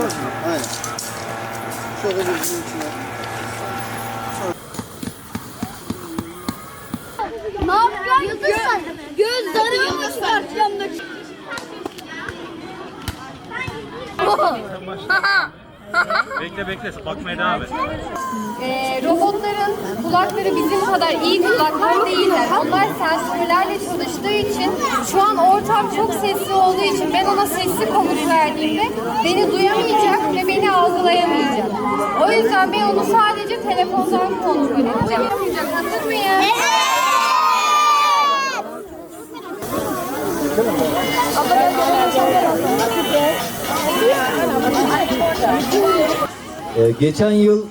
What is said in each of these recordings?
Aynen. Şöyle bir bunun içine. Ne yapacaksın? Göz, göz zarımı çıkartacağım da. Bekle bekle bakmaya devam et. Ee, robotların kulakları bizim kadar iyi kulaklar değiller. Onlar sensörlerle çalıştığı için şu an ortam çok sesli olduğu için ben ona verdiğimde beni duyamayacak ve beni algılayamayacak. O yüzden ben onu sadece telefondan kontrol edeceğim. Hazır mıyız? Ee, geçen yıl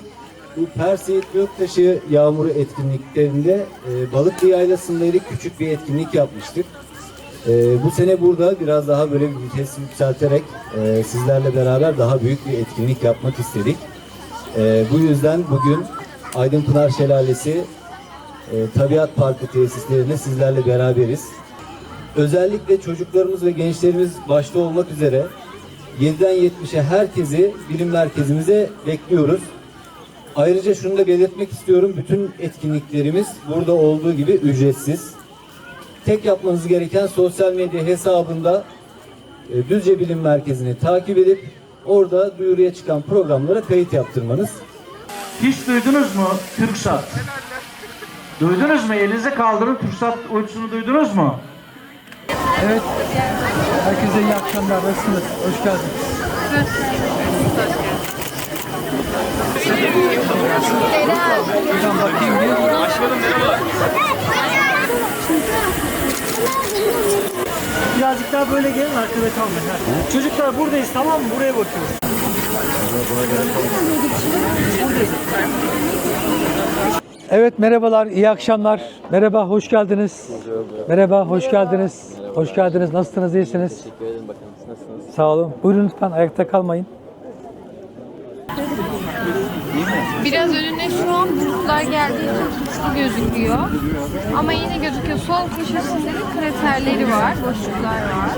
bu Persiyet Göktaşı Yağmuru etkinliklerinde e, Balıklı Yaylası'ndaydık. Küçük bir etkinlik yapmıştık. E, bu sene burada biraz daha böyle bir vites yükselterek e, sizlerle beraber daha büyük bir etkinlik yapmak istedik. E, bu yüzden bugün Aydınpınar Şelalesi e, Tabiat Parkı tesislerinde sizlerle beraberiz. Özellikle çocuklarımız ve gençlerimiz başta olmak üzere 7'den 70'e herkesi bilim merkezimize bekliyoruz. Ayrıca şunu da belirtmek istiyorum. Bütün etkinliklerimiz burada olduğu gibi ücretsiz. Tek yapmanız gereken sosyal medya hesabında e, Düzce Bilim Merkezi'ni takip edip orada duyuruya çıkan programlara kayıt yaptırmanız. Hiç duydunuz mu TürkSat? Duydunuz mu? Elinize kaldırın TürkSat uydusunu duydunuz mu? Evet. Herkese iyi akşamlar. Nasılsınız? Hoş geldiniz. Hocam bakayım bir. Birazcık daha böyle gelin arkada kalmayın. ha. Çocuklar buradayız tamam mı? Buraya bakıyoruz. Evet merhabalar, iyi akşamlar. Merhaba, hoş geldiniz. Merhaba, hoş geldiniz. Hoş geldiniz. Nasılsınız, iyisiniz? Teşekkür ederim bakalım. Nasılsınız? Sağ olun. Buyurun lütfen ayakta kalmayın. Biraz önüne şu an bulutlar geldiği için güçlü gözüküyor. Ama yine gözüküyor. Sol köşesinde de kraterleri var, boşluklar var.